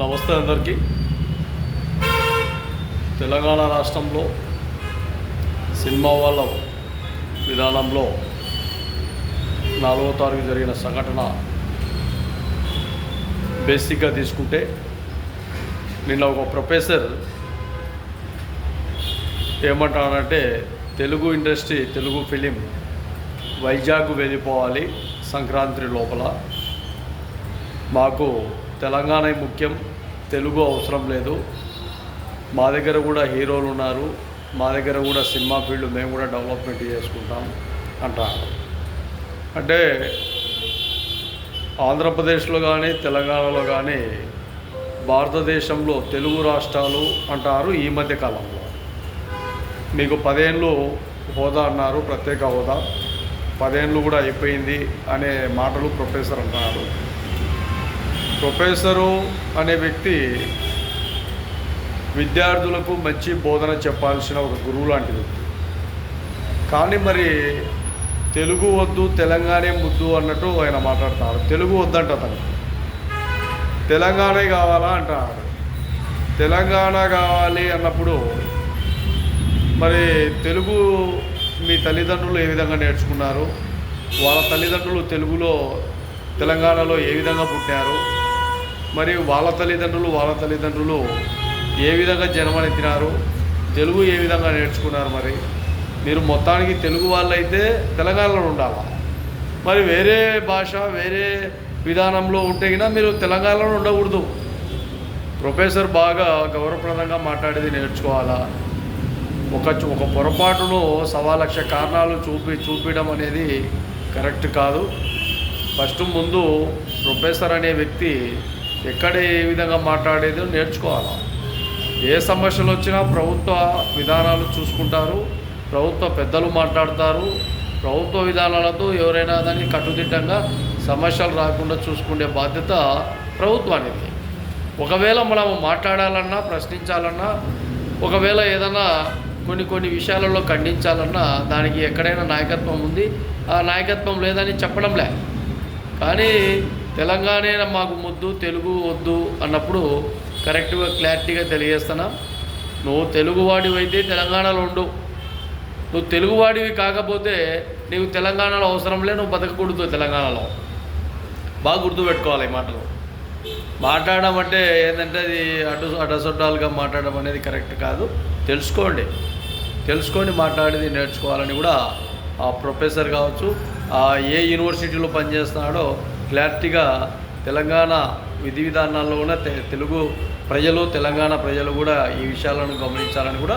నమస్తే అందరికీ. తెలంగాణ రాష్ట్రంలో సినిమా వాళ్ళ విధానంలో నాలుగో తారీఖు జరిగిన సంఘటన బేసిక్గా తీసుకుంటే నిన్న ఒక ప్రొఫెసర్ ఏమంటానంటే తెలుగు ఇండస్ట్రీ తెలుగు ఫిలిం వైజాగ్ వెళ్ళిపోవాలి సంక్రాంతి లోపల. మాకు తెలంగాణ ముఖ్యం తెలుగు అవసరం లేదు. మా దగ్గర కూడా హీరోలు ఉన్నారు. మా దగ్గర కూడా సినిమా ఫీల్డ్ మేము కూడా డెవలప్మెంట్ చేసుకుంటాం అంటారు. అంటే ఆంధ్రప్రదేశ్లో కానీ తెలంగాణలో కానీ భారతదేశంలో తెలుగు రాష్ట్రాలు అంటారు ఈ మధ్య కాలంలో. మీకు పదేళ్ళు హోదా అన్నారు ప్రత్యేక హోదా. పదేళ్ళు కూడా అయిపోయింది అనే మాటలు ప్రొఫెసర్ అంటున్నారు. ప్రొఫెసరు అనే వ్యక్తి విద్యార్థులకు మంచి బోధన చెప్పాల్సిన ఒక గురువు లాంటి వ్యక్తి కానీ మరి తెలుగు వద్దు తెలంగాణ ముద్దు అన్నట్టు ఆయన మాట్లాడుతున్నారు తెలుగు వద్దంట అతను. తెలంగాణ కావాలా అంటారు తెలంగాణ కావాలి అన్నప్పుడు మరి తెలుగు మీ తల్లిదండ్రులు ఏ విధంగా నేర్చుకున్నారు? వాళ్ళ తల్లిదండ్రులు తెలుగులో తెలంగాణలో ఏ విధంగా పుట్టారు? మరియు వాళ్ళ తల్లిదండ్రులు వాళ్ళ తల్లిదండ్రులు ఏ విధంగా జన్మనెత్తినారు తెలుగు ఏ విధంగా నేర్చుకున్నారు మరి? మీరు మొత్తానికి తెలుగు వాళ్ళైతే తెలంగాణలో ఉండాలా? మరి వేరే భాష వేరే విధానంలో ఉంటే గినా మీరు తెలంగాణలో ఉండకూడదు. ప్రొఫెసర్ బాగా గౌరవప్రదంగా మాట్లాడేది నేర్చుకోవాలా? ఒక ఒక పొరపాటును సవా లక్ష కారణాలు చూపి చూపించడం అనేది కరెక్ట్ కాదు. ఫస్ట్ ముందు ప్రొఫెసర్ అనే వ్యక్తి ఎక్కడ ఏ విధంగా మాట్లాడేదో నేర్చుకోవాలి? ఏ సమస్యలు వచ్చినా ప్రభుత్వ విధానాలు చూసుకుంటారు ప్రభుత్వ పెద్దలు మాట్లాడతారు ప్రభుత్వ విధానాలతో ఎవరైనా దాన్ని కట్టుదిట్టంగా సమస్యలు రాకుండా చూసుకునే బాధ్యత ప్రభుత్వానికి ఒకవేళ మనం మాట్లాడాలన్నా ప్రశ్నించాలన్నా ఒకవేళ ఏదైనా కొన్ని కొన్ని విషయాలలో ఖండించాలన్నా దానికి ఎక్కడైనా నాయకత్వం ఉంది. ఆ నాయకత్వం లేదని చెప్పడంలే కానీ తెలంగాణ మాకు ముద్దు తెలుగు వద్దు అన్నప్పుడు కరెక్ట్గా క్లారిటీగా తెలియజేస్తున్నా. నువ్వు తెలుగువాడివి అయితే తెలంగాణలో ఉండు. నువ్వు తెలుగువాడివి కాకపోతే నీకు తెలంగాణలో అవసరం లే నువ్వు బతకకూడదు తెలంగాణలో. బాగా గుర్తుపెట్టుకోవాలి ఈ మాటలు. మాట్లాడడం అంటే ఏంటంటే అది అటు అడసొడ్డాలుగా మాట్లాడడం అనేది కరెక్ట్ కాదు. తెలుసుకోండి. తెలుసుకొని మాట్లాడేది నేర్చుకోవాలని కూడా ఆ ప్రొఫెసర్ కావచ్చు ఆ ఏ యూనివర్సిటీలో పనిచేస్తున్నాడో క్లారిటీగా తెలంగాణ విధి విధానాల్లో ఉన్న తె- తెలుగు ప్రజలు తెలంగాణ ప్రజలు కూడా ఈ విషయాలను గమనించాలని కూడా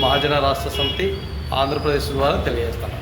మహాజన రాష్ట్ర సమితి ఆంధ్రప్రదేశ్ ద్వారా తెలియజేస్తాను